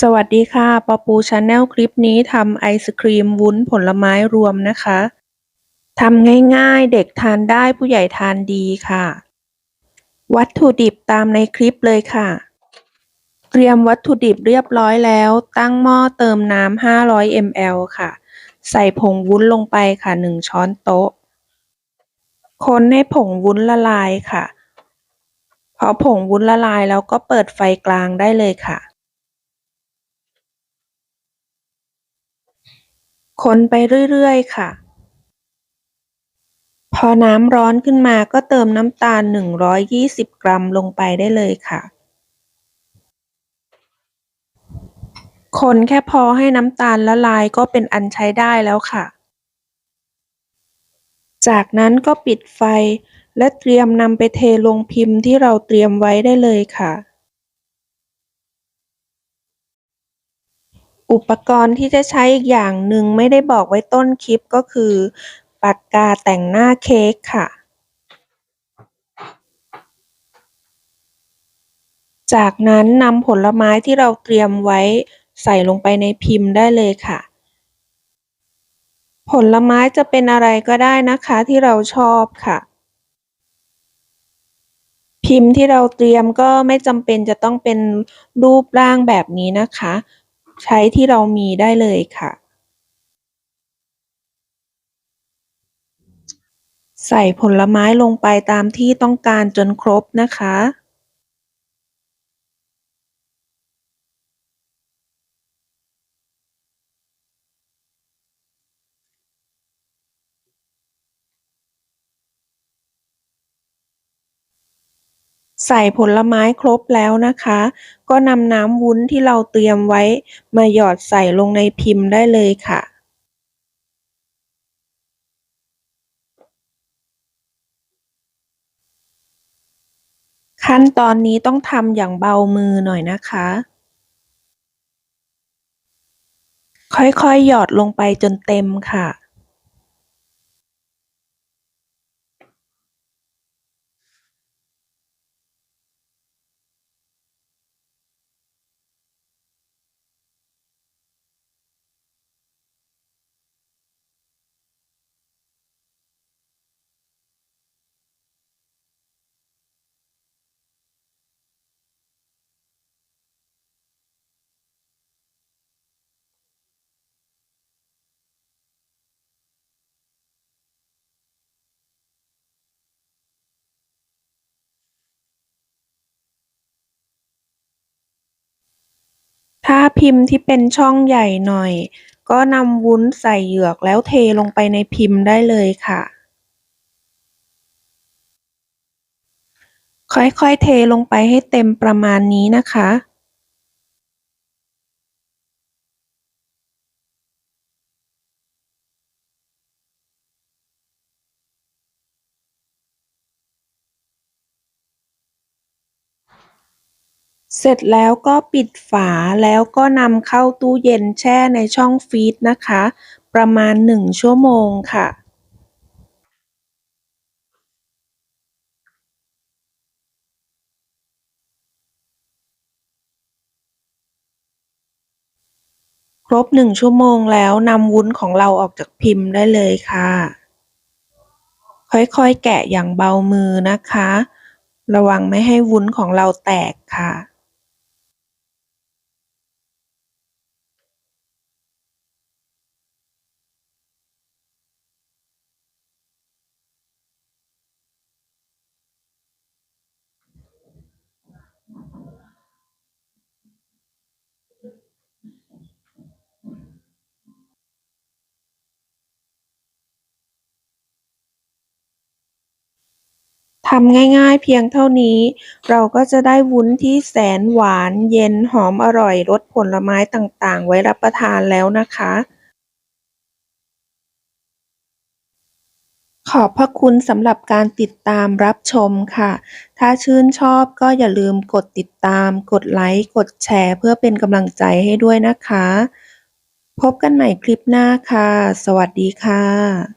สวัสดีค่ะปอปูชาแนลคลิปนี้ทำไอศครีมวุ้นผลไม้รวมนะคะทำง่ายๆ เด็กทานได้ผู้ใหญ่ทานดีค่ะ วัตถุดิบตามในคลิปเลยค่ะ เตรียมวัตถุดิบเรียบร้อยแล้ว ตั้งหม้อเติมน้ำ500 ml ค่ะ ใส่ผงวุ้นลงไปค่ะ 1 ช้อนโต๊ะ คนให้ผงวุ้นละลายค่ะ พอผงวุ้นละลายแล้วก็เปิดไฟกลางได้เลยค่ะ คนไปเรื่อยๆ ค่ะ พอน้ำร้อนขึ้นมาก็เติมน้ำตาล 120 กรัมลงไปได้เลยค่ะ คนแค่พอให้น้ำตาลละลายก็เป็นอันใช้ได้แล้วค่ะ จากนั้นก็ปิดไฟและเตรียมนำไปเทลงพิมพ์ที่เราเตรียมไว้ได้เลยค่ะ อุปกรณ์ที่จะใช้อีกอย่างหนึ่งไม่ได้บอกไว้ต้นคลิปก็คือ ปากกาแต่งหน้าเค้กค่ะ จากนั้นนำผลไม้ที่เราเตรียมไว้ใส่ลงไปในพิมพ์ได้เลยค่ะ ผลไม้จะเป็นอะไรก็ได้นะคะที่เราชอบค่ะ พิมพ์ที่เราเตรียมก็ไม่จำเป็นจะต้องเป็นรูปร่างแบบนี้นะคะ ใช้ที่เรามีได้เลยค่ะ ใส่ผลไม้ลงไปตามที่ต้องการจนครบนะคะ ใส่ผลไม้ครบแล้วนะคะ ก็นำน้ำวุ้นที่เราเตรียมไว้ มาหยอดใส่ลงในพิมพ์ได้เลยค่ะ ขั้นตอนนี้ต้องทำอย่างเบามือหน่อยนะคะ ค่อยๆหยอดลงไปจนเต็มค่ะ ถ้าพิมพ์ที่เป็นช่องใหญ่หน่อย ก็นำวุ้นใส่เหยือกแล้วเทลงไปในพิมพ์ได้เลยค่ะ ค่อยๆเทลงไปให้เต็มประมาณนี้นะคะ เสร็จแล้วก็ปิดฝาแล้วก็นำเข้าตู้เย็นแช่ในช่องฟรีซนะคะ ประมาณ 1 ชั่วโมงค่ะครบ1ชั่วโมงแล้วนำวุ้นของเราออกจากพิมพ์ได้เลยค่ะ ค่อยๆแกะอย่างเบามือนะคะ ระวังไม่ให้วุ้นของเราแตกค่ะ ทำง่ายๆเพียงเท่านี้ เราก็จะได้วุ้นที่แสนหวานเย็นหอมอร่อยรสผลไม้ต่างๆ ไว้รับประทานแล้วนะคะ ขอบพระคุณสำหรับการติดตามรับชมค่ะ ถ้าชื่นชอบก็อย่าลืมกดติดตาม กดไลค์ กดแชร์ เพื่อเป็นกำลังใจให้ด้วยนะคะ พบกันใหม่คลิปหน้าค่ะ สวัสดีค่ะ